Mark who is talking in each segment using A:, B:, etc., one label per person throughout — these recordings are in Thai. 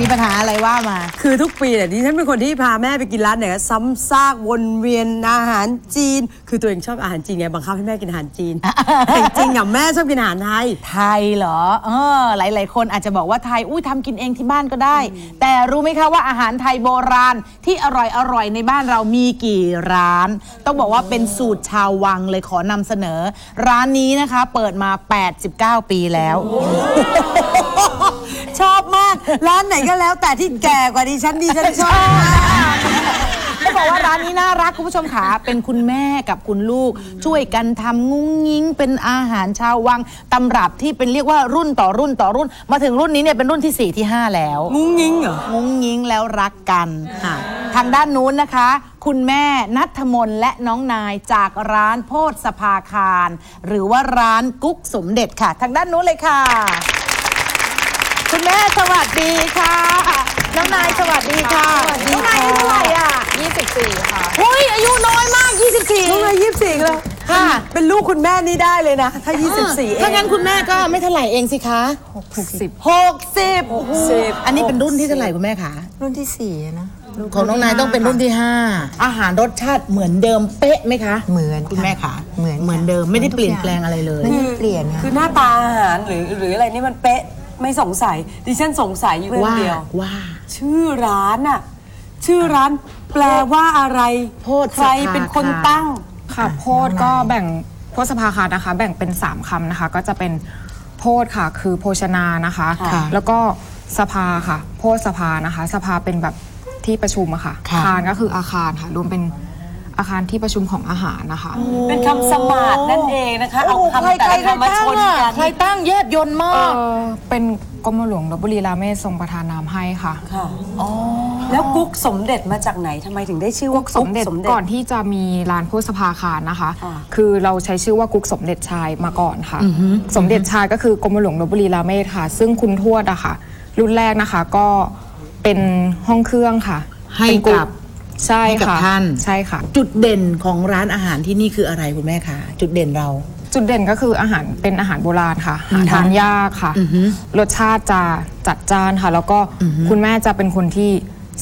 A: มีปัญหาอะไรว่ามา
B: คือทุกปีเนี่ยดิฉันเป็นคนที่พาแม่ไปกินร้านไหนก็ซ้ำซากวนเวียนอาหารจีน คือตัวเองชอบอาหารจีนไงบังคับให้แม่กินอาหารจีน แต่จริงๆอะแม่ชอบกินอาหารไทย
A: ไทยเหรอ เออ หลาย ๆ คนอาจจะบอกว่าไทย อุ้ยทำกินเองที่บ้านก็ได้ แต่รู้ไหมคะว่าอาหารไทยโบราณที่อร่อยอร่อยในบ้านเรามีกี่ร้าน ต้องบอกว่าเป็นสูตรชาววังเลยขอนำเสนอ ร้านนี้นะคะ เปิดมา 89 ปีแล้ว
B: ชอบมาก ร้านไหนก็แล้วแต่ที่แก่กว่าดิฉันดิฉันชอบ
A: ต้องบอกว่าร้านนี้น่ารักคุณผู้ชมขาเป็นคุณแม่กับคุณลูก ช่วยกันทำงุ้งงิ้ง เป็นอาหารชาววังตำรับที่เป็นเรียกว่ารุ่นต่อรุ่นต่อรุ่น มาถึงรุ่นนี้เนี่ยเป็นรุ่นที่ 4 ที่ 5 แล้ว
B: งุ้งงิ้งเหรอ
A: งุ้งงิ้งแล้วรักกัน
B: ค่ะ
A: ทางด้านนู้นนะคะ คุณแม่นัทมนและน้องนายจากร้านโพธสภาคาร หรือว่าร้านกุ๊กสมเด็จค่ะ ทางด้านนู้นเลยค่ะ คุณแม่สวัสดีค่ะ น้องนายสวัสดีค่ะน้องนายอายุเท่าไหร่อะ
C: 24 ค่ะ
A: เฮ้ยอายุน้อยมาก24
B: ลูกเลยยี่สิบสี่แล้ว
A: ค่ะ
B: เป็นลูกคุณแม่นี่ได้เลยนะ ถ้า 24 เอ
A: ถ้าง งั้นคุณแม่ก็ไม่เท่าไหร่เองสิคะ
C: 60
A: 60 60อันนี้เป็นรุ่นที่เท่าไหร่คุณแม่คะ
D: รุ่นที่สี่อะนะ
A: ของน้องนายต้องเป็นรุ่นที่ 5 อาหารรสชาติเหมือนเดิมเป๊ะไหมคะ
D: เหมือน
A: คุณแม่คะ
D: เหมือน
A: เหมือนเดิมไม่ได้เปลี่ยนแปลงอะไรเลย
D: ไม่ได้เปลี่ยนค่ะ
B: คือหน้าตาอาหารหรือหรืออะไรนี่มันเป๊ะ ไม่สงสัย ดิฉันสงสัยอยู่เรื่อง
A: ว่า
B: เดียว
A: ว่า
B: ชื่อร้านอะชื่อร้านแปลว่าอะไร
A: โพธส
B: ใครเป็นคน
A: ภาคาร
B: ตั้ง
C: ค่ะโพดก็แบ่งโพธสภาคารนะคะ แบ่งเป็น 3คำนะคะ ก็จะเป็นโพดค่ะ คือโภชนานะคะ
A: ค่ะ
C: แล้วก็สภาค่ะ โพธสภานะคะ สภาเป็นแบบที่ประชุมอะค่ะ
A: ค่ะ
C: คารก็คืออาคารค่ะ รวมเป็น อาคารที่ประชุมของอาหารนะคะ
B: เป็นคำสมาร์ทนั่นเองนะคะ เอา
A: โโห
B: คำแต่ละคำมาชนกัน
A: ใครตั้งแยบยนต์มา
C: เอกอเป็นกรมหลวงลบบุรีราเมศทรงประทานนามให้ค่ะ
B: ค่ะแล้วกุ๊กสมเด็จมาจากไหนทำไมถึงได้ชื่อว่า
C: กุ๊กสมเด็จก่อนที่จะมีร้านโพธสภาคารนะคะ
B: ค่ะ
C: คือเราใช้ชื่อว่ากุ๊กสมเด็จชายมาก่อนค่ะ สมเด็จชายก็คือกรมหลวงลบบุรีราเมศค่ะ ซึ่งคุณทวดอะค่ะ รุ่นแรกนะคะก็เป็นห้องเครื่องค่ะ
A: ให้
C: เป็น
A: กับ
C: ใช่
A: ให้กับ
C: ค่ะ
A: ท่าน
C: ใช่ค่ะ
A: จุดเด่นของร้านอาหารที่นี่คืออะไรคุณแม่คะจุดเด่นเรา
C: จุดเด่นก็คืออาหารเป็นอาหารโบราณค่ะหาทานยากค่ะรสชาติจะจัดจ้านค่ะ แล้วก็คุณแม่จะเป็นคนที่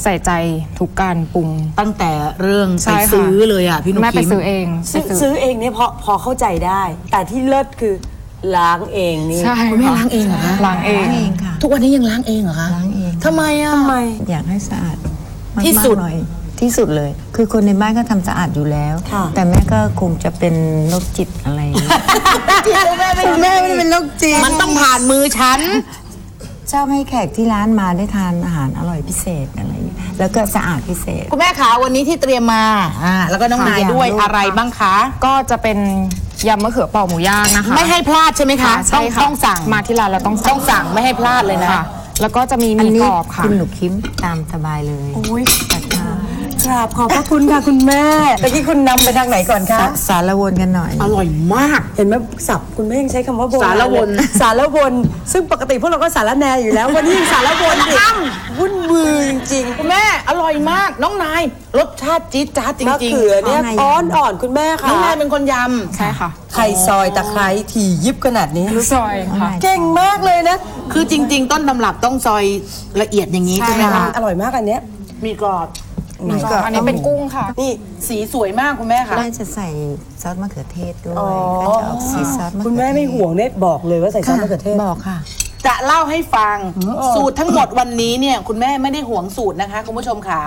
C: ใส่ใจทุกการปรุง
A: ตั้งแต่เรื่อง
C: ใช่
A: ไป
C: ค่ะ
A: ซื้อเลยอะพี่นุ๊ก
C: แม่ไป
A: คิม
C: ซื้อเอง
B: ซื้อ
C: ไปซื้อ
B: ซื้อเองเนี่ยพอพอเข้าใจได้ แต่ที่เลิศคือล้างเองนี่
C: ใช่
A: คุณแม่
C: ค่ะ
A: ล้างเองเหรอคะ
C: ล้างเอง
D: เองค่ะ
A: ทุกวันนี้ยังล้างเองเหรอคะ
D: ล้างเอง
A: ทำไมอะ
B: ทำไม
D: อยากให้สะอาดมากๆ
A: ที่สุด
D: หน่อย ที่สุดเลย คือคนในบ้านก็ทำสะอาดอยู่แล้ว
B: ค่ะ
D: แต่แม่ก็คงจะเป็นโรคจิตอะไรอย่างเงี้ย
A: คุณแม่ไม่
D: คุณแม่ไม่ได้เป็นโรคจิต
A: มันต้องผ่านมือฉัน
D: ชอบให้แขกที่ร้านมาได้ทานอาหารอร่อยพิเศษอะไรอย่างเงี้ยแล้วก็สะอาดพิเศษ
A: คุณแม่ขาวันนี้ที่เตรียมมาอ่าแล้วก็น้องนาย
D: ค่ะ
A: ด้วย
D: อย่างลูก
A: อะไรบ้างคะ
C: ก็จะเป็นยำมะเขือเป่าหมูย่างนะคะ
A: ไม่ให้พลาดใช่ไหมคะ
C: ใช่
A: ต้อง
C: ค่ะ
A: ต้องสั่ง
C: มาที่ร้านเราต้อง
A: ต้องสั่งไม่ให้พลาดเลยนะ
C: ค่ะแล้วก็จะมีห
D: อัน
C: มี
D: นี้
C: กรอบค่ะ
D: คุณหนูคิมตามสบายเลย
B: อุ้ย
D: ตัดมา ก
B: ราบขอบพระคุณค่ะคุณแม่ตะกี้คุณนำไปทางไหนก่อนคะ
D: สาสารวนกันหน่อย
A: อร่อยมาก
B: เห็นไหมสับคุณแม่ยังใช้คำว่าโบราณ
A: สารวน
B: เลยสารวน ซึ่งปกติพวกเราก็สารแหนอยู่แล้ว วันนี้ยังสารวนอีกวุ่นวือจริง
A: คุณแม่อร่อยมาก น้องนายรสชาติจี๊ดจ๊าดจ
B: ๆมะ
A: ริง
B: เขือเนี่ย
D: ข้างใน
B: อ้อนอ่อนคุณแม่
A: ๆ
B: ค่ะ
A: น้องนายเป็นคนย
C: ใช่ค่ะ
B: ไข่ซอยตะไคร้ถี่ยิบขนาดนี้
C: ซอยค่ะ
B: เก่งมากเลยนะำ
A: คือจริง ๆ ต้นตำรับต้องซอยละเอียดอย่างนี้ใช่ไหมคะ
B: อร่อยมากอันเนี้ย
A: มีกรอบ
D: ไหนก็
C: อันนี้เป็นกุ้งค่ะ
B: นี่
A: สีสวยมากคุณแม่ค่ะ
D: น่าจะใส่ซอสมะเขือเทศด้วย
B: อ๋อ
D: ก็จะออกสีซอสมะเขือเทศ
B: คุณแม่ไม่ห่วงเนี่ยบอกเลยว่าใส่ซอสมะเขือเทศ
D: บอกค่ะ
A: จะเล่าให้ฟังสูตรทั้งหมดวันนี้เนี่ยคุณแม่ไม่ได้ห่วงสูตรนะคะ คุณผู้ชมค่ะ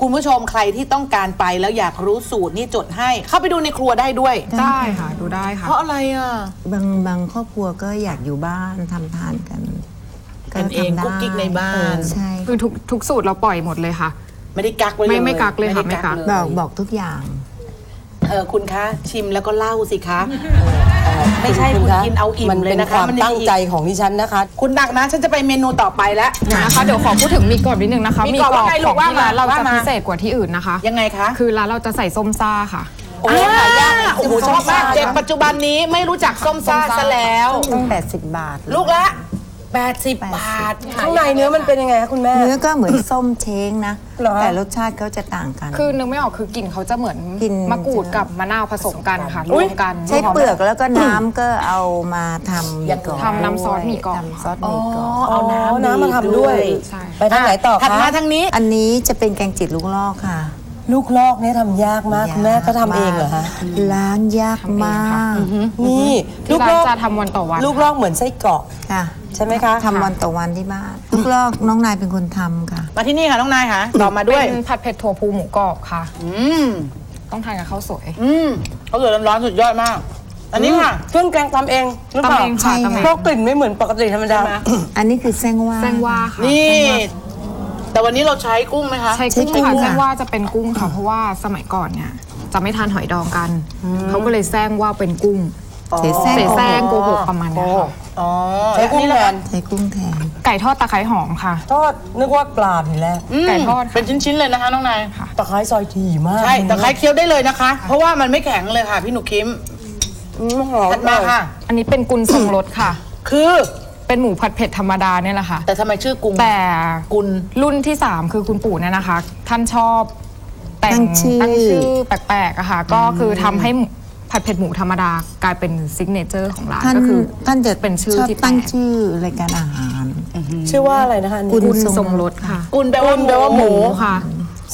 A: คุณผู้ชมใครที่ต้องการไปแล้วอยากรู้สูตรนี่จดให้ เข้าไปดูในครัวได้ด้วย
C: ได้ค่ะดูได้ค่ะ
A: เพราะอะไรอะ
D: บางบางครอบครัวก็อยากอยู่บ้านทำทานกัน
A: กันเอง
D: ทำได้
A: กุ๊กกิ๊กในบ้าน
D: เออใช่
C: คือทุกทุกสูตรเราปล่อยหมดเลยค่ะ
A: ไม่ได้กักไว้เลย
C: ไม่ไม่กักเลยค่ะ
A: ด้
C: ไม่กัก
A: เลย
D: บอกบอกทุกอย่าง
A: เออคุณคะชิมแล้วก็เล่าสิคะเออไม่ใช่คุณกินเอาอิ่ม
B: มัน
A: เล
B: เป็
A: ย
B: น
A: นะ
B: ค
A: คะ
B: วาม
A: มัน
B: ตั้งใจของดิฉันนะคะ
A: คุณดักนะ ฉันจะไปเมนูต่อไปแล้ว
C: นะคะเดี๋ยวขอพูดถึงหมีกรอบนิดนึงนะคะ
A: หมี่กรอบว่าไงลู
C: ข
A: ก
C: อง
A: ว่า
C: ที่
A: มา
C: ร้านเรา
A: ว่า
C: จะ
A: มา
C: พิเศษกว่าที่อื่นนะคะ
A: ยังไงคะ
C: คือร้านเราจะใส่ส้มซ่าค่ะ
A: โอ้ยหายากโอ้โหชอบมากเด็กปัจจุบันนี้ไม่รู้จักส้มซ่าซะแล้ว
D: ตั้ง80บาท
A: ลูกละ 80 บาท
B: ข้างในเนื้อมันเป็นยังไงคะคุณแม่
D: เนื้อก็เหมือนส้มเช้งนะ
B: เหรอ
D: แต่รสชาติเขาจะต่างกัน
C: คือนึกไม่ออกคือกลิ่นเขาจะเหมือน
D: กลิ่น
C: มะกรูดกับมะนาวผสมกันค่ะรวมกัน
D: ใช้เปลือกแล้วก็น้ำก็เอามาทำหมี่กรอบ
C: ทำน้ำซอสหมี่กรอบ
D: ทำซอสหมี่กรอบ
B: เอาน้ำน้ำมาทำด้วย
C: ใช่
B: ไปทางไหนต่อ
A: ถัด
B: คะ
A: มาทางนี้
D: อันนี้จะเป็นแกงจืดลูกลอกค่ะ
B: ลูกลอกเนี่ยทำยากมากคุณแม่ก็ทำเองเหรอคะ
D: ล้างยากมาก
B: นี่
C: ที่
B: ลูก
C: ร้า
B: ล
C: น
B: อก
C: จะทำวันต่อวัน
B: ลูกลอกเหมือนไส้กรอก
D: ค่ะ
B: ใช่ไหมคะ
D: ทำวันต่อวันที่บ้านลูกลอกน้องนายเป็นคนทำค่ะ
A: มาที่นี่ค่ะน้องนายค่ะต่อมาด้วย
C: เป็นผัดเผ็ดถั่วพูหมูกรอบค่ะ
A: อืม
C: ต้องทานกับข้าวสวย
A: อืมเขาวสวยร้อนๆสุดยอดมาก อันนี้ค่ะ
B: เครื่องแกงทำเองหรือเปล่า
C: ทำเองค่ะทำเอง
B: เพราะกลิ่นไม่เหมือนปกติธรรมดา
D: อันนี้คือแซงว่า
C: แซงว่าค่ะ
A: นี่ แต่วันนี้เราใช้กุ้งไหมคะ
C: ใช้กุ้ง
D: ใช้กุ้ง
C: ค่ะ
D: ค่ะ
C: แซงว่าจะเป็นกุ้งค่ะ เพราะว่าสมัยก่อนเนี่ยจะไม่ทานหอยดองกัน เขาก็เลยแซงว่าเป็นกุ้ง
D: เสแซง
C: เสแซงโกหกประมาณเนี้ยค่ะ
A: อ๋อ
B: ใช้กุ้ง
A: นี่
B: แท
A: แหละ
B: น
D: ใช้กุ้งแทน
C: ไก่ทอดตะไคร้หอมค่ะ
B: ทอดนึกว่าปลาทีแรก
C: ไก่ทอดค่ะ
A: เป็นชิ้นๆเลยนะคะน้องนาย
B: ตะไคร้ซอยถี่มาก
A: ใช่แต่คล้ายเคี้ยวได้เลยนะคะ เพราะว่ามันไม่แข็งเลยค่ะ พี่หนูคิม
B: อืมหอม
A: ถัดมาค่ะ
C: อันนี้เป็นกุนทรงรสค่ะ
A: คือ
C: เป็นหมูผัดเผ็ดธรรมดาเนี่ยแหละค่ะ
A: แต่ทำไมชื่อกุ้ง
C: แต่
A: กุล
C: รุ่นที่ 3 คือคุณปู่เนี่ยนะคะ ท่านชอบแต่
D: ตั้งชื่อ
C: ตั้งชื่อแปลกๆอะค่ะ ก็คือทำให้หมูผัดเผ็ดหมูธรรมดากลายเป็นซิกเนเจอร์ของร้าน
D: ท่าน
C: ก็คือ
D: ท่านจะ
C: เป็นชื่อ
D: ชอบ
C: ที่
D: ตั้ง
C: แปลก
D: ชื่อรายการอาหาร
B: ชื่อว่าอะไรนะคะอันนี้
D: กุล
C: กุนทรงรสค่ะ
A: กุลแปลว่า
B: กุลแปลว่า
A: ห
B: หมู
A: มู
C: ค่ะ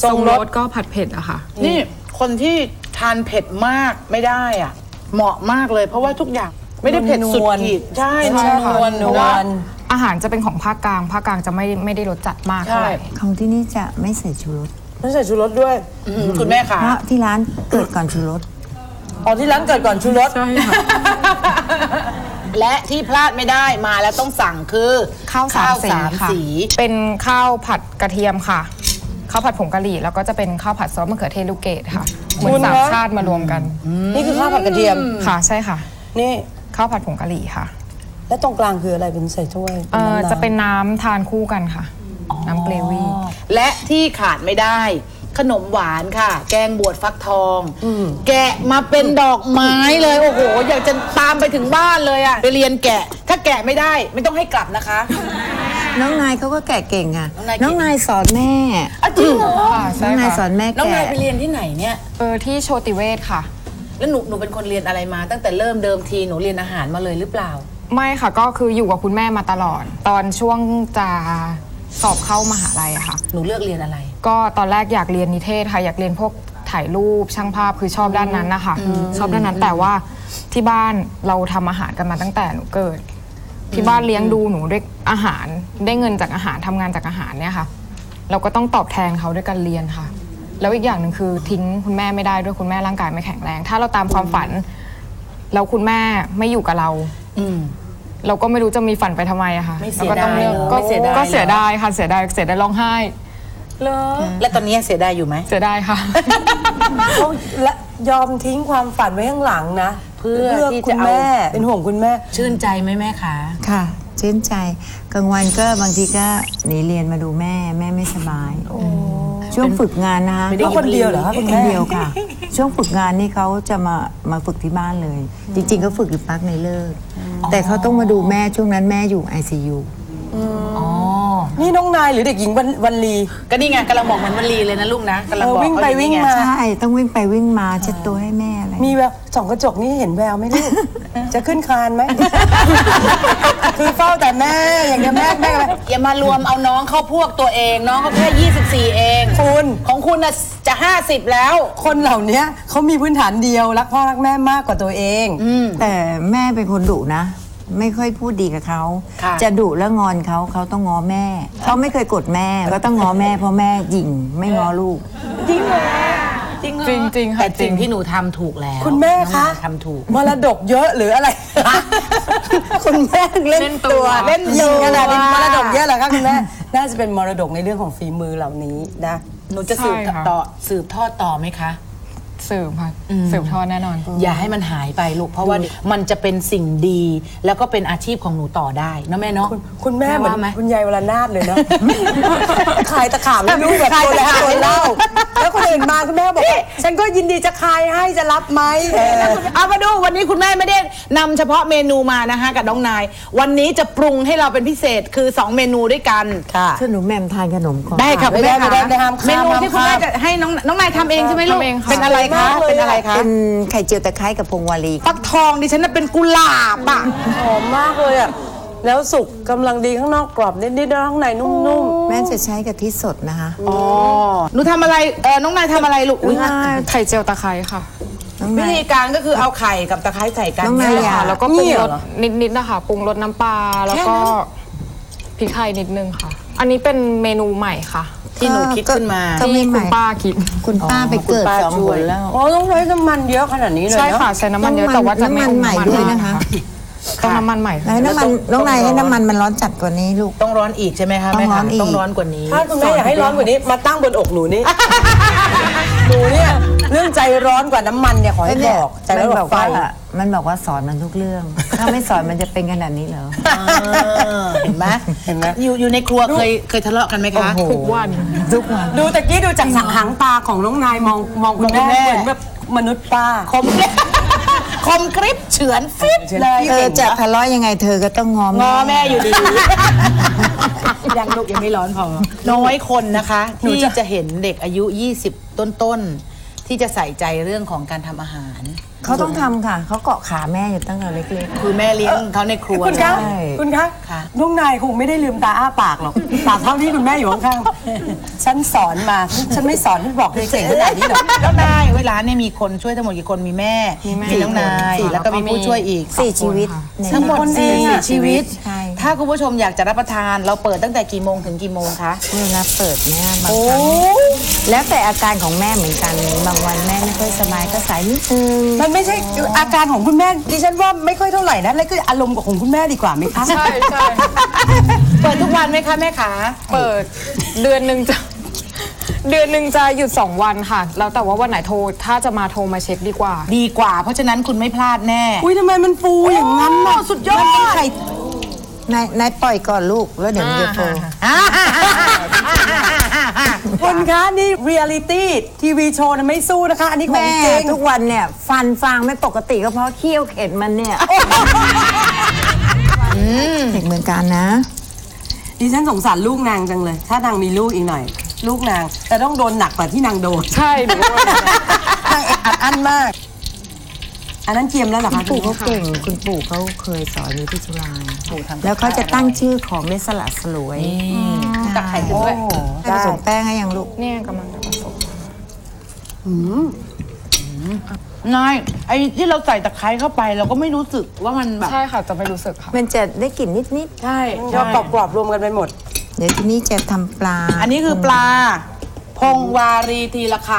B: ทรงรส
C: ก็ผัดเผ็ดอะค่ะ
A: นี่คนที่ทานเผ็ดมากไม่ได้อะ เหมาะมากเลยเพราะว่าทุกอย่าง ไม่ได้เผ็ดสุดขีดใช่
B: ใช่
A: ใช่
B: นวลน
A: เพราะ
B: ว
A: ว่า
B: ล
C: อาหารจะเป็นของภาคกลางภาคกลางจะไม่ไม่ได้รสจัดมากเท่าไหร่
A: ใช่
D: ของที่นี่จะไม่ใส่ชูรส
B: ไม่ใส่ชูรสด้วย
A: อืมคุณแม่ค่ะ
D: เพราะที่ร้านเกิดก่อนชูรส
B: อ๋อที่ร้านเกิดก่อนชูรส
C: ใช่ค่ะ
A: และที่พลาดไม่ได้มาแล้วต้องสั่งคือ
C: ข้าวสามสี
A: ข้าว
C: ค่ะ
A: สี
C: เป็นข้าวผัดกระเทียมค่ะข้าวผัดผงกะหรี่แล้วก็จะเป็นข้าวผัดซอสมะเขือเทศลูกเกดค่ะเหมือนสามชาติมารวมกัน
B: นี่คือข้าวผัดกระเทียม
C: ค่ะใช่ค่ะ
B: นี่
C: ข้าวผัดผงกะหรี่ค่ะ
B: แล้วตรงกลางคืออะไรเป็นใส่ถ้วย
C: เอ่อำ
B: ๆ
C: จะเป็นน้ำทานคู่กันค่ะ น้ำเกรวี่
A: และที่ขาดไม่ได้ ขนมหวานค่ะ แกงบวชฟักทอง แกะมาเป็นดอกไม้เลย โอ้โห อยากจะตามไปถึงบ้านเลยอะไปเรียนแกะ ถ้าแกะไม่ได้ไม่ต้องให้กลับนะคะ
D: น้องนายเขาก็แกะเก่งอะ
A: น้องนายเก่ง
D: น้องนายสอนแม่
A: อะจริงเหรอ
C: ค่ะ
D: น้
C: ใช่
D: องนาย
C: ค่ะ
D: สอนแม่
A: น้องนาย
D: แกะ
A: ไปเรียนที่ไหนเนี่ย
C: เออที่โชติเวศค่ะ
A: แล้วหนูหนูเป็นคนเรียนอะไรมา ตั้งแต่เริ่มเดิมทีหนูเรียนอาหารมาเลยหรือเปล่า
C: ไม่ค่ะก็คืออยู่กับคุณแม่มาตลอด ตอนช่วงจะสอบเข้ามหาลัยอะค่ะ
A: หนูเลือกเรียนอะไร
C: ก็ตอนแรกอยากเรียนนิเทศค่ะ อยากเรียนพวกถ่ายรูปช่างภาพคือชอบด้านนั้นนะคะชอบด้านนั้นแต่ว่าที่บ้านเราทำอาหารกันมาตั้งแต่หนูเกิด ที่บ้านเลี้ยงดูหนูด้วยอาหารได้เงินจากอาหารทำงานจากอาหารเนี่ยค่ะ เราก็ต้องตอบแทนเขาด้วยการเรียนค่ะ แล้วอีกอย่างหนึ่งคือทิ้งคุณแม่ไม่ได้ด้วยคุณแม่ร่างกายไม่แข็งแรง ถ้าเราตามความฝัน แล้วคุณแม่ไม่อยู่กับเรา
A: อืม
C: เราก็ไม่รู้จะมีฝันไปทำไมอะค่ะ
A: ไม่เสีย
C: ราก็ต้องเลือก
A: ดายเหรอ
C: ก็
A: ไม่เสียดาย
C: ก็เสีย
A: เหรอ
C: ดายค่ะเสียดายเสียดายร้องไห้
A: และตอนนี้เสียดายอยู่ไหม
C: เสียดายค่ะ
B: เขาและยอมทิ้งความฝันไว้ข้างหลังนะ
A: เพื่อที่
B: คุ
A: จะ
B: ณ
A: เอา
B: แม่เป็นห่วงคุณแม่
A: ชื่นใจไหมแม่คะ
D: ค่ะชื่นใจกลางวันก็บางทีก็หนีเรียนมาดูแม่แม่ไม่สบาย ช่วงฝึกงานนะคะ
B: ไม่ได้คนเดียวเหรอคะคุณ
D: ค
B: แม่
D: นเดียวค่ะ ช่วงฝึกงานนี่เขาจะมามาฝึกที่บ้านเลย จริงๆเขาฝึกอยู่พักในเลิก แต่เขาต้องมาดูแม่ช่วงนั้นแม่อยู่ ICU
A: อ๋อ
B: นี่น้องนายหรือเด็กหญิงวันวันลี
A: ก็นี่ไงกำลังบอกเหมือนวันลีเลยนะลูกนะกำลัง
B: เออ
A: บอก
B: วิ่งไป
A: เขอย่
B: วิ่ง
A: นี้
B: มา
D: ใช่ ต้องวิ่งไปวิ่งมาเช็ดตัวให้แม่อะไร
B: มีแววส่องกระจกนี่เห็นแววไหมลูก จะขึ้นคานไหม คือเฝ้าแต่แม่อย่างเงี้ยแม่แม่อะไร
A: อย่ามารวมเอาน้องเข้าพวกตัวเอง น้องเขาแค่ 24 เอง
B: คุณ
A: ของคุณน่ะจะ 50 แล้ว
B: คนเหล่านี้เขามีพื้นฐานเดียวรักพ่อรักแม่มากกว่าตัวเอง
D: แต่แม่เป็นคนดุนะ ไม่ค่อยพูดดีกับเขา
A: ค่ะ
D: จะดุแล้วงอนเขาเขาต้องง้อแม่ เขาไม่เคยกดแม่ก็ต้องง้อแม่เพราะแม่หยิ่งไม่ง้อลูก
A: จริงเหรอจริงเหรอ
C: จริงๆค่ะ
A: แต่สิ่ง
C: จริง
A: ที่หนูทำถูกแล้ว
B: คุณแม่คะ
A: น้องนายทำถูก
B: มรดกเยอะหรืออะไร คุณแม่เล่น
C: เล่นตั
B: ตัว
C: ว
B: เล่นยิงขนาดนี้มรดกเยอะเหรอคะคุณแม่ น่าจะเป็นมรดกในเรื่องของฝีมือเหล่านี้นะ
A: หนูจะสืบ
C: ใช่ค่ะ
A: ต่อสืบทอดต่อไหมคะ
C: สืบค่ะสืบทอดแน่นอน
A: อย่าให้มันหายไปลูกเพราะว่ามันจะเป็นสิ่งดี แล้วก็เป็นอาชีพของหนูต่อได้เนอะแม่เนาะ
B: คุณคุณแม่เหมือน
A: ว่าไหม
B: คุณยายวรนาถเลยเนาะ ขายตะขาบให้ลูกแบบ
A: ขาย
B: ตัว
A: ตะ
B: แล้ว
A: ขาบ
B: ตัวเล่า แล้วคนอื่นมาคุณแม่บอกว่าฉันก็ยินดีจะขายให้จะรับไหมเออ
A: เอามาดูวันนี้คุณแม่ไม่ได้นำเฉพาะเมนูมานะคะกับน้องนาย วันนี้จะปรุงให้เราเป็นพิเศษคือ 2 เมนูด้วยกัน
B: ค่ะ
D: ช่วยหนูแหม่มทานขนมก่อน
A: ได้ค่ะคุณแม่
B: ไม่
A: ค่ะ
B: ได้ไม่ได้ห้ามข้าม
A: เมนูที่คุณแม่
B: ห้ามข้าม
A: จะให้น้องน้องนายทำเองใช่ไหมลูก
C: ทำเองค่ะ
A: เป็นอะไรคะ
B: สวยมากเลย
A: เป็นอะไรคะ
D: เป็นไข่เจียวตะไคร้กับพวงวาลี
A: ฟักทองดิฉันน่ะเป็นกุหลาบอะ
B: หอมมากเลยอะ แล้วสุกกำลังดีข้างนอกกรอบนิดๆแล้วข้างในนุ่ม
D: แม่จะใช้กะทิสดนะคะ
A: อ๋อ หนูทำอะไร เออน้องนายทำอะไรลูกอุ๊ย
C: ไข่เจียวตะไคร้ค่ะ
D: น้อง
A: วิ
D: นาย
A: ธีการก็คือเอาไข่กับตะไคร้ใส่กัน
D: น้องนาย
A: ใช่ไหม
D: อยา
A: คะ
D: ก
C: แล้วก็ปรุงรสนิดๆนะคะปรุงรสน้ำปลาแล้วก็พริกไทยนิดนึงค่ะ อันนี้เป็นเมนูใหม่ค่ะ
A: ที่หนูคิดขึ้นมา
D: ก็ไม่
C: ที่
D: ให
C: คุ
D: ม่
C: ณป้าคิด
D: คุณป้าไปเกิด
A: คุณป้า
D: สอง
A: ช่
D: ห
A: วย
D: นแล้ว
B: ๆอ๋อต้องใช้น้ำมันเยอะขนาดนี้เลย
C: ใช่
B: เนาะ
C: ค่ะ ใช้น้ำมันเยอะแต่ว่าจะไม่
D: น้ำมันใหม่ด้วยนะคะ
C: ต้องน้ำมันใหม่
D: แล้วน้ำมันน้องนายให้น้ำมันมันร้อนจัดกว่านี้ลูก
A: ต้องร้อนอีกใช่ไหมคะ
D: ต้อง
A: แม่
D: ร้
A: คะ
D: อนอีก
A: ต้องร้อนกว่านี้
B: ถ้าคุณแม่อยากให้ร้อนกว่านี้มาตั้งบนอกหนูนี่ หนูเนี่ย เรื่องใจร้อนกว่าน้ำมันเนี่ยขอให้บอกใจร้อนก
D: มันบอ
B: ว่ากไฟ
D: ว่ามันบอกว่าสอนมันทุกเรื่อง ถ้าไม่สอนมันจะเป็นขนาดนี้เหรอ
A: เห็นไหม
B: เห็นไหม
A: อยู่อยู่ในครัวเคยเคยทะเลาะกันไหมคะ
C: ทุกวัน
D: ทุกวัน
B: ดูตะกี้ดูจากหางตาของน้องนายมองมองคุณ
A: มองคุณแม่
B: แม่เหมือนแบบมนุษย์ป้า
A: คมกริบคมกริบเฉือนฟิบเลย
D: เธอจะทะเลาะยังไงเธอก็ต้องงอม
A: งอแม่อยู่ดียังลูกยังไม่ร้อนพอน้อยคนนะคะที่จะเห็นเด็กอายุ 20 ต้นๆ ที่จะใส่ใจเรื่องของการทำอาหาร
D: เขาต้องทำค่ะ เขาเกาะขาแม่อยู่ตั้งแต่เล็ก
A: คือแม่เลี้ยงเขาในครัว
B: คุณคะ
D: ใช่
B: คุณคะ
A: ค่ะ
B: น้องนายคงไม่ได้ลืมตาอ้าปากหรอกปากเท่าที่คุณแม่อยู่ข้างๆฉันสอนมา ฉันไม่สอนฉันบอกเธอเก่งขนาดนี้หรอก
A: แล้วนายเวลาเนี่ยมีคนช่วยทั้งหมดกี่คนมีแม่
C: มีแม่
A: มีน้องนาย
C: สี่คน
A: แล้วก็มีผู้ช่วยอีก
D: ๆสี่ชีวิตใน
A: ทั้งหมด
B: คนเอ
A: สี่
B: งอะ
A: ชีวิต
D: ใช่
A: ถ้าคุณผู้ชมอยากจะรับประทานเราเปิดตั้งแต่กี่โมงถึงกี่โมงคะ
D: เวลาเปิดเนี่ยบางครั้งแล้วแต่อาการของแม่เหมือนกันบางวันแม่ไม่ค่อยสบายก็สายนิดนึง
B: มันไม่ใช่อาการของคุณแม่ดิฉันว่าไม่ค่อยเท่าไหร่นะแล้วก็อารมณ์กับของคุณแม่ดีกว่าไหมคะ
C: ใช่ใช่
A: เปิดทุกวันไหมคะแม่ขา
C: เปิดเดือนหนึ่งจะเดือนหนึ่งจะหยุดสองวันค่ะ แล้วแต่ว่าวันไหนโทร ถ้าจะมาโทรมาเช็คดีกว่า
A: ดีกว่า เพราะฉะนั้นคุณไม่พลาดแน่
B: อุ้ยทำไมมันฟูอย่างนั้นน่ะ
A: สุดยอด
B: มันเป็นไข่
D: นายนายปล่อยก่อนลูกแล้วเดี๋ยวมันจะโฟ
B: คุณคะนี่เรียลิตี้ทีวีโชว์นะไม่สู้นะคะ อันนี้ของ
D: แม่
B: จริง
D: ทุกวันเนี่ย ฟันฟางไม่ปกติก็เพราะเคี้ยวเข็ดมันเนี่ยเด็กเหมือนกันนะ
B: ดิฉันสงสารลูกนางจังเลย ถ้านางมีลูกอีกหน่อย ลูกนาง แต่ต้องโดนหนักกว่าที่นางโดน
C: ใช่หนูว่า
B: นางอัดอั้นมาก อันนั้นเจียมแล้วเหรอ
D: คุ
B: คะ
D: ณปู่เขาเก่ง คุณปู่เขาเคยสอนอยู่ที่จุฬา
A: ปู่ทำ
D: แล้วเขาจะตั้งชื่อของได้สละสลวย
A: ตักไข่ขึ้นด้วย
D: ให้ผสมแป้งให้ยังลูก
C: เนี่ยกำลังจะผสม
A: นายไอ้ที่เราใส่ตะไคร้เข้าไปเราก็ไม่รู้สึกว่ามันแบบ
C: ใช่ค่ะจะไม่รู้สึกค่ะ
D: มันจะได้กลิ่นนิด
A: ใช่
B: ชอบกรอบๆรวมกันไปหมด
D: ๆเดี๋ยวทีนี้จะทำปลา
A: อันนี้คือปลา พงวารีทีละค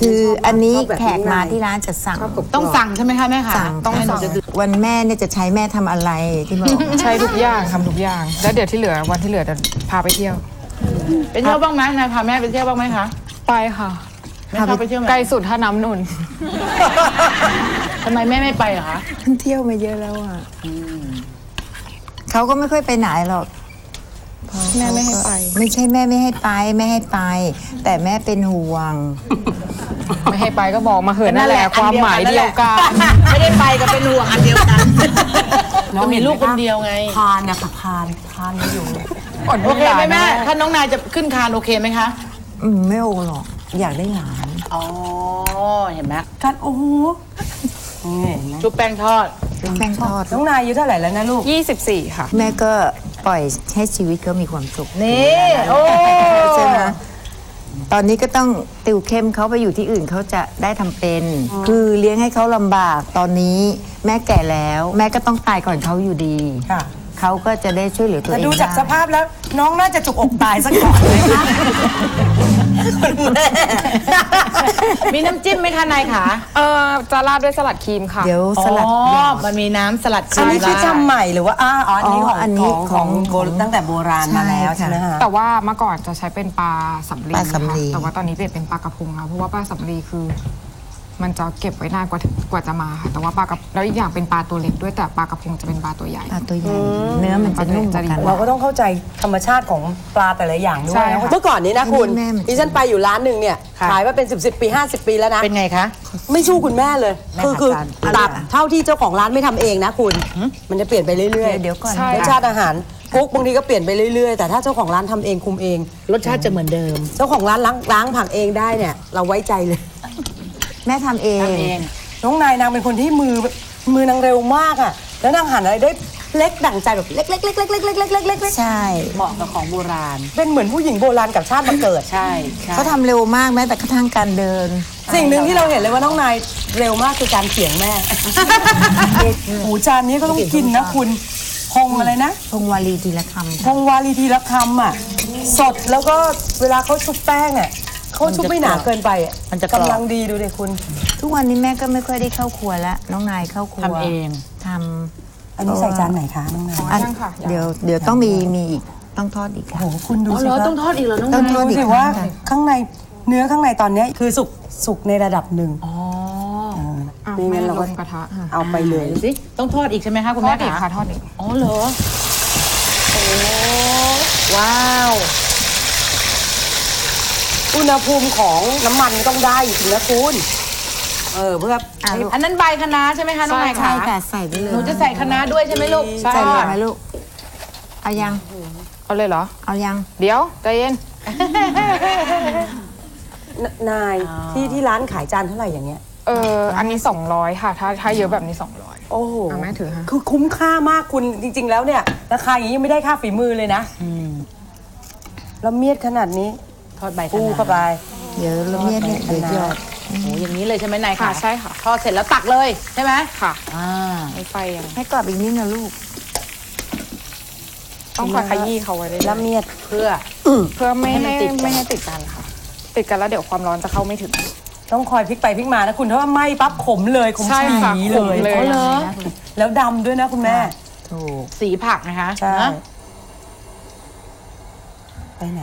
D: คืออันนี้
B: ชอบแบบ
D: แขกมา
B: นี้ไง
D: ที่ร้านจะสั่งำ
A: ต้องสั่งใช่ไหมคะแม่คะ
D: สั่ง
A: ต้องให้หนูจะ
D: วันแม่เนี่ยจะใช้แม่ทำอะไรที่บอก
C: ใช่ทุกอย่างทำทุกอย่าง แล้วเดี๋ยวที่เหลือวันที่เหลือจะพาไปเที่ยว
A: ไปเที่ยวบ้างไหมนายพาแม่ไปเที่ยวบ้างไหมคะ
C: ไปค่ะ
A: แม่พาไปเที่ยวไหม
C: ไกลสุดท่าน้ำนนท์
A: ทำไมแม่ไม่ไปเหรอคะ
D: ท่านเที่ยวมาเยอะแล้วอะเขาก็ไม่ค่อยไปไหนหรอก
C: แม่ไม่ให้ไป
D: ไม่ใช่แม่ไม่ให้ไปไม่ให้ไป แต่แม่เป็นห่วง
C: ไม่ให้ไปก็บอกมาเหินนั่นแหละความหมายเดียวกัน
A: ไม่ได้ไปกับเป็นห่วงอันเดียวกันก็มีลูกคนเดียวไง
B: คานนะคะคานคานมาอยู่
A: โอเคไหมแม่ถ้าน้องนายจะขึ้นคานโอเคไหมคะ
D: อืมไม่โอหรอกอยากได้หลาน
A: อ๋อเห็นไหม
B: คานโอ้โหนี่เห็นไหม
A: ชุบแป้งทอด
D: แป้งทอด
B: น้องนายอายุเท่าไหร่แล้วนะลูก
C: 24 ค่ะ
D: แม่ก็ ปล่อยให้ชีวิตเขามีความสุข
A: นี่โอ้
D: ใช่ไหมตอนนี้ก็ต้องติวเข้มเขาไปอยู่ที่อื่นเขาจะได้ทำเป็น คือเลี้ยงให้เขาลำบากตอนนี้แม่แก่แล้ว แม่ก็ต้องตายก่อนเขาอยู่ดี
B: ค่ะ
D: เขาก็จะได้ช่วยเหลือตัว
B: แต่
D: เอง
B: ดูจาก
D: ได้
B: สภาพแล้วน้องน่าจะจุกอกตายสักก่อนเลยค่ะคุณแม่
A: มีน้ำจิ้มไหมคะนายขา
C: เออจะราดด้วยสลัดครีมค่ะ
D: เดี๋ยวสลัด
A: อ๋
D: แย
A: อ
D: ก
A: มันมีน้ำสลัด
B: อันนี้คือ
A: ราด
B: ทำใหม่หรือว่าอ้าอ๋ออันนี้ของ
D: อ๋ออันนี้
B: ของ
D: ของ
B: โบราณตั้งแต่โบราณมาแล้ว
D: ใช่
B: ใช่ไหม
D: ค่ะ
B: คะ
C: แต่ว่าเมื่อก่อนจะใช้เป็นปลาสำลี
D: ปลาสำลี
C: ค่ะแต่ว่าตอนนี้เปลี่ยนเป็นปลากระพงแล้วเพราะว่าปลาสำลีคือ มันจะเก็บไว้นานกว่าถึงกว่าจะมาค่ะแต่ว่าปลากระแล้วอีกอย่างเป็นปลาตัวเล็กด้วยแต่ปลากระพงจะเป็นปลาตัวใหญ่
D: ปลาตัวใหญ่เนื้อมันจะนุ่มกว่ากัน
B: เราก็ต้องเข้าใจธรรมชาติของปลาแต่ละอย่างด้วย
C: ใช่
B: นะ
C: ค่ะ
B: เมื่อก่อนนี้นะคุณ
D: อันนี้แม่มัน
B: ดิฉันไปอยู่ร้านหนึ่งเนี่ยขายมาเป็น 10บสปี 50 ปีแล้วนะ
A: เป็นไงคะ
B: ไม่สู้คุณแม่เลย
A: แม่
B: คือคือ
A: หาจาน
B: ตับเท่าที่เจ้าของร้านไม่ทำเองนะคุณ มันจะเปลี่ยนไปเรื่อย
D: เดี๋ยวก่อน
C: ใช่
B: รสชาติอาหารกุ๊กบางทีก็เปลี่ยนไปเรื่อยๆ แต่ถ้าเจ้าของร้านทำเองคุมเอง
A: รสชาติจะเหมือนเดิม
B: เจ้าของร้านล้างล้างผักเองได้เนี่ย เราไว้ใจเลย
D: แม่ทำเอง
A: ทำเอง
B: น้องนายนางเป็นคนที่มือมือนางเร็วมากอะ่ะ แล้วนางหั่นอะไรได้เล็กดั่งใจแบบเล็กๆเล็กๆเล็กๆเล็กๆเล็กๆเล็กๆเล็กๆ
D: ใช่
A: เหมาะกับของโบราณ
B: เป็นเหมือนผู้หญิงโบราณกับชาติมาเกิด
A: ใช่ใช่
D: เขาทำเร็วมากแม้แต่กระทั่งการเดิน
B: สิ่งหนึ่งที่เราเห็นเลยว่าน้องนายเร็วมากคือการเขียงแม่หูจานนี้ก็ต้องกินนะคุณพงอะไรนะ
D: พงวาลีทีละคำ
B: พ
D: ค่ะ
B: งวาลีทีละคำอะ สดแล้วก็เวลาเขาชุบแป้งอะ เขาชุบไม่หนาเกินไปอะ
A: มันจะกรอบ
B: กำลังดีดูเด็คุณ
D: ทุกวันนี้แม่ก็ไม่ค่อยได้เข้าครัวแล้วน้องนายเข้าครัว
A: ทำเอง
D: ท
B: อันนี้ใส่จานไหนคะน้องนายำ
D: อัน
C: ยังค่ะยัง
D: เดี๋ยวเดี๋ยวต้องมีมีอีกต้องทอดอีกค่ะ
B: โอ้โหคุณดู
A: อ๋อ
B: สิ
A: เหรอ
B: คะ
A: ต้องทอดอีกเหรอน้อง
D: ต้อง
A: นาย
D: ทอด
B: ดู
D: อีก
B: สิ
D: ครั้
B: ว่าง
D: ค่ะ
B: ข้างในเนื้อข้างในตอนเนี้ยคือสุกสุกในระดับหนึ่ง
A: อ๋อ
C: อะ
B: นี่งั้
C: แม่
B: นเรา
C: ล
B: ก็
C: งกระทะค่ะ
B: เอาไปเลย
A: ดูสิต้องทอดอีกใช่ไหมคะคุณ
C: ทอ
A: แม่
C: ดอีก
A: คะ
C: ค่ะทอดอีก
A: อ๋อเหรอโอ้ว้าว
B: อุณหภูมิของน้ำมันต้องได้จริงๆนะคุณ เออเพื่อให้
A: อันนั้นใบคะน้าใช่ไหมคะน้องนาย
D: ใช่
A: คะ
D: ค่ะใส่ไปเลย
A: หนูจะใส่คะน้าด้วยใช่ไหมลูก
C: ใช่
D: ใส่เลย
C: ค่ะ
D: ไหมลูก เอายัง
C: เอาเลยเหรอ
D: เอายัง
C: เดี๋ยวใจเย็น
B: นนายที่ที่ร้านขายจานเท่าไหร่อย่างเงี้ย
C: เอออันนี้ 200 ค่ะ ถ้าถ้าเยอะแบบนี้ 200
B: โอ้โห
C: เอาแม่ถือฮะ
B: คือคุ้มค่ามากคุณจริง ๆ แล้วเนี่ย ราคาอย่างนี้ยังไม่ได้ค่าฝีมือเลยนะ
A: อืม
B: แล้วเมียดขนาดนี้
A: ทอดใบคะ
B: ปู
A: น้า
B: เข้าไป
D: เดี๋ยวละเมียดเนี่ยเดี๋ยวหยอด
A: โอ้โหอย่างนี้เลยใช่ไหมนาย
C: ค่ะ
A: คะ
C: ใช่ค่ะ
A: ทอดเสร็จแล้วตักเลยใช่ไหม
C: ค่ะ
A: อ่า
C: ไม่ไฟยัง
D: ให้กรอบอีกนิดนะลูก
C: ต้องคอยขยี้เขาไว้ได้
B: แล้วเมียด
A: เพื่อ
C: เพื่อไม่
A: ให้
C: ให้
A: มันติดกัน
C: ไม่ให้ติดกันค่ะ ติดกันแล้วเดี๋ยวความร้อนจะเข้าไม่ถึง
B: ต้องคอยพลิกไปพลิกมานะคุณถ้าว่าไหม้ปั๊บขมเลยขม
C: ใช่ค่ะ
B: ฉีเลย
C: ขมเลย
B: อ๋อเหรอแล้วดำด้วยนะคุณแม่
D: ถูก
A: สีผักนะคะ
B: ใช่
A: นะ
B: ไปไหน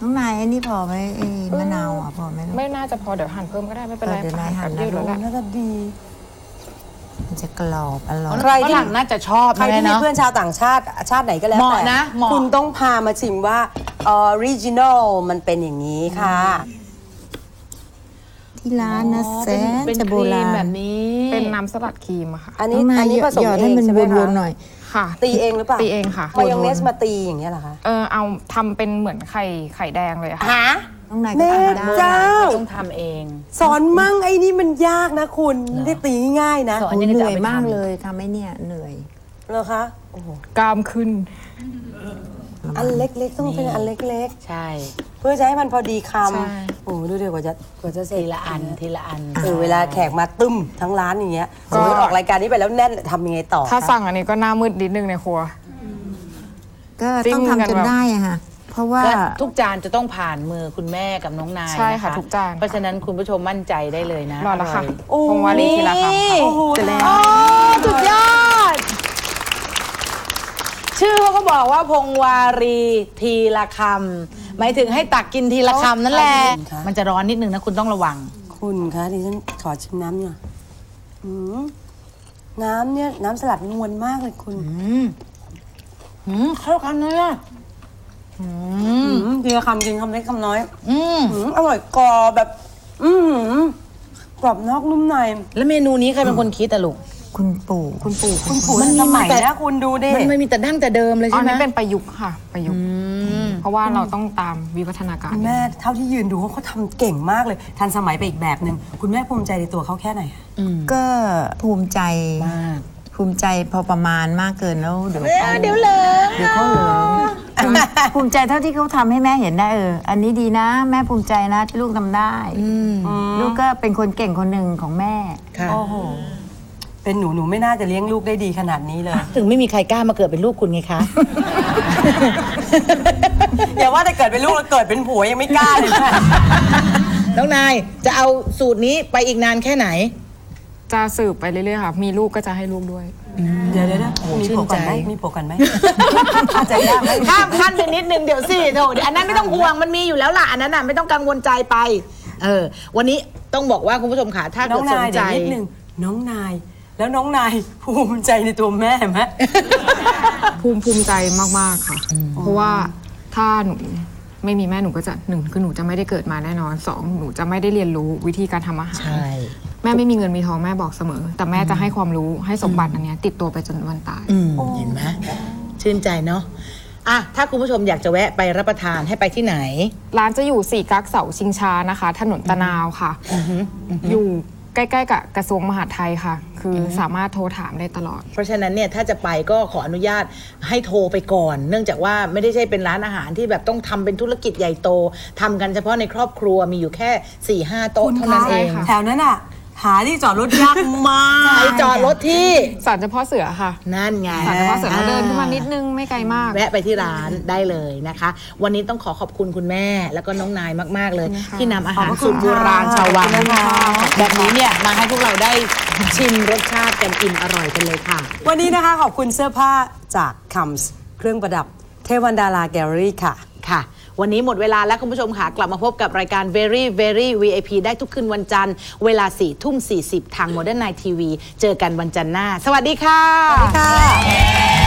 D: น้องนายไอ้นี่พอไหมไอ้มะนาวอะพอไหมลูก
C: ไม่น่าจะพอเดี๋ยวหั่นเพิ่มก็ได้ไม่เป็นไร
D: เออเดี๋ยว
C: ค่ะ
D: นายหั่น
C: แป๊บเดียว
D: นะ
C: แล้วแหละ
B: น่าจะดี
D: มันจะกรอบอร่อย
B: ใครที่
A: ฝรั่งน่าจะชอบ
B: ใครที่มี
A: เนาะ
B: เพื่อนชาวต่างชาติชาติไหนก็แล้ว
A: เหมาะ
B: แต่
A: นะเหมาะ
B: คุณต้องพามาชิมว่าออริจินอลมันเป็นอย่างนี้ค่ะ
D: ที่ร้านนะแสน
A: เป็น
D: จะ
A: ค
D: โบ
A: รี
D: รามณ
A: แบบนี้
C: เป็นน้ำสลัดครีมอะค่ะ
B: อัน
D: น้
B: นี้
D: องนา
B: อั
D: ย
B: นนี้ผสม
D: หยอด
B: เอ
D: ให้
B: ง
D: มัน
B: ใช่ไหม
D: ว
B: คะ
D: นๆหน่อย
C: ค่ะ
B: ตีเองหรือเปล่า
C: ตีเองค่ะ
B: มายองเนสมาตีอย่างเงี้ยเหรอคะ
C: เออเอาทำเป็นเหมือนไข่ไข่แดงเลยอะค่ะ
B: หา
D: น้องนายก็
B: แม่
D: ทำได้
B: เจ้า
A: ต้องทำเอง
B: สอนมั่งไอ้นี่มันยากนะคุณไม่ได้ตีง่ายๆนะ
A: สอน
D: โอ้เหนื่อยมากเลยทำไอ้เนี่ยเหนื่อย
B: เหรอคะโอ้โห
C: กล้ามขึ้น
B: อันเล็กๆ ต้องเป็นอันเล็ก
A: ใช่
B: ๆ เพื่อจะให้มันพอดีค
C: ใช่ำ
B: โอ้โหดูเดี๋ยวกว่าจะกว่าจะเสร็
A: ที
B: จ
A: ละอันทีละอัน
B: เออเวลาแขกมาตึ้มทั้งร้านอย่างเงี้ยส
C: ก็
B: มมติออกรายการนี้ไปแล้วแน่นทำยังไงต่อ
C: ถ้า
B: คะ
C: สั่งอันนี้ก็หน้ามืดนิดนึงในครัว
D: ก็
C: จิ้
D: ต้อง
C: มกัน
D: ทำจน
C: แบบ
D: ได้อะค่ะ เพราะว่า
A: และทุกจานจะต้องผ่านมือคุณแม่กับน้องนาย
C: ใช่ค่ะ
A: น
C: ทุกจาน
A: เพราะฉะนั้นคุณผู้ชมมั่นใจได้เลยนะ
C: รอแล้วค่ะ
A: ร่ย
B: โอ้
C: พงวาลีทีละคำค่ะ
B: โอ้โห
C: เสร็จแล้ว
A: อ๋อสุดยอด ชื่อเขาก็บอกว่าพงวารีทีละคำหมายถึงให้ตักกินทีละคำนั่นแหละมันจะร้อนนิดนึงนะคุณต้องระวัง
B: คุณคะดิฉันขอชิมน้ำหน่อยอืมน้ำเนี่ยน้ำสลัดนวลมากเลยคุณ
A: อืมอืมเข้ากันเลยอะอืม
B: อืมทีละคำกินคำเล็กคำน้อย
A: อืม
B: อืมอร่อยกรอบแบบ อือหือกรอบนอกนุ่มใน
A: แล้วเมนูนี้ใครเป็นคนคิดอะลูก
D: คุณปู่
B: คุณปู่คุณปู่
A: มันมี
B: สมัย
A: แต่
B: นะคุณดูดิ
A: มันไม่มีแต่ดั้งแต่เดิมเลย
C: อั
A: ใช่
C: น
A: ไหม
C: นี้เป็นประยุกต์ค่ะ ประยุกต์
A: อืม
C: เพราะว่าเราต้องตามวิวัฒนาการ
B: คุณแม่เท่าที่ยืนดูเขาเขาทำเก่งมากเลย ทันสมัยไปอีกแบบหนึ่งคุณแม่ภูมิใจในตัวเขาแค่ไหนคะ
D: ก็ภูมิใจ
A: มาก
D: ภูมิใจพอประมาณมากเกินแล้วเดี๋ยวเขา
A: เดี๋ยวเลย
D: เดี๋ยวเขาเหลิงภูมิภูมิใจเท่าที่เขาทำให้แม่เห็นได้เอออันนี้ดีนะ แม่ภูมิใจนะที่ลูกทำได้ลูกก็เป็นคนเก่งคนหนึ่งของแม่
A: ค่ะ
B: โอ้โห เป็นหนูหนูไม่น่าจะเลี้ยงลูกได้ดีขนาดนี้เลย
A: ถึงไม่มีใครกล้ามาเกิดเป็นลูกคุณไงคะ
B: อย่าว่าแต่เกิดเป็นลูกแล้วเกิดเป็นผัวยังไม่กล้าเลยนะ
A: น้องนายจะเอาสูตรนี้ไปอีกนานแค่ไหน
C: จะสืบไปเรื่อยๆค่ะ มีลูกก็จะให้ลูกด้วย
B: เดี๋ยวเดี๋ยวเดี๋ยว
A: โอ้
B: มี
A: ชื่น
B: ผัวก่อนไหม
A: ใจ
B: มีผัวก่อนไหมอาจจะยากไหม
A: ข้ามขั้นไปนิดนึงเดี๋ยวสิโถเดี๋ยวอันนั้นไม่ต้องห่วงมันมีอยู่แล้วล่ะอันนั้นน่ะไม่ต้องกังวลใจไป เออ วันนี้ต้องบอกว่าคุณผู้ชมค่ะถ้า
B: น้
A: เกิ
B: อง
A: ดสน
B: นาย
A: ใจ
B: เดี๋ยวนิดนึงน้องนาย แล้วน้องนายภูมิใจในตัวแม่ไหม
C: ภูมิภูมิใจมาก ๆ ค่ะ เพราะว่าถ้าหนูไม่มีแม่หนูก็จะหนึ่งคือหนูจะไม่ได้เกิดมาแน่นอนสองหนูจะไม่ได้เรียนรู้วิธีการทำอาหาร
A: ใช่
C: แม่ไม่มีเงินมีทองแม่บอกเสมอ แต่แม่จะให้ความรู้ให้สมบัติอันเนี้ยติดตัวไปจนวันตาย
A: อืมเห็นไหมชื่นใจเนาะอะถ้าคุณผู้ชมอยากจะแวะไปรับประทานให้ไปที่ไหน
C: ร้านจะอยู่สี่กักเสาชิงช้านะคะ ถนนตะนาวค่ะ อยู่ใกล้ ๆ กับกระทรวงมหาดไทยค่ะ คคือสามารถโทรถามได้ตลอด
A: เพราะฉะนั้นเนี่ยถ้าจะไปก็ขออนุญาตให้โทรไปก่อน เนื่องจากว่าไม่ได้ใช่เป็นร้านอาหารที่แบบต้องทำเป็นธุรกิจใหญ่โตทำกันเฉพาะในครอบครัวมีอยู่แค่4ี่ห้าโต๊ะเท่านั้นเอง
C: ค่ะ
B: แถวนั้นอะ หาที่จอดรถยากมาก
A: ไปจอดรถที่
C: สารเฉพาะเสือค่ะ
A: นั่นไง
C: สารเฉพาะเสือเราเดินขึ้นมานิดนึงไม่ไกลมาก
A: แวะไปที่ร้านได้เลยนะคะ วันนี้ต้องขอขอบคุณคุณแม่แล้วก็น้องนายมาก ๆ เลย ที่นำอาหารสูตรโบราณชาววังแบบนี้เนี่ยมาให้พวกเราได้ชิมรสชาติกันอิ่มอร่อยกันเลยค่ะ
B: วันนี้นะคะขอบคุณเสื้อผ้าจากคัมส์เครื่องประดับเทวันดาราแกลเลอรี่ค่ะ
A: ค่ะ วันนี้หมดเวลาแล้วคุณผู้ชมค่ะ กลับมาพบกับรายการ Very Very VIP ได้ทุกคืนวันจันทร์ เวลา4ทุ่ม40 ทาง Modern Night TV เจอกันวันจันทร์หน้า สวัสดีค่ะ
B: ค่ะ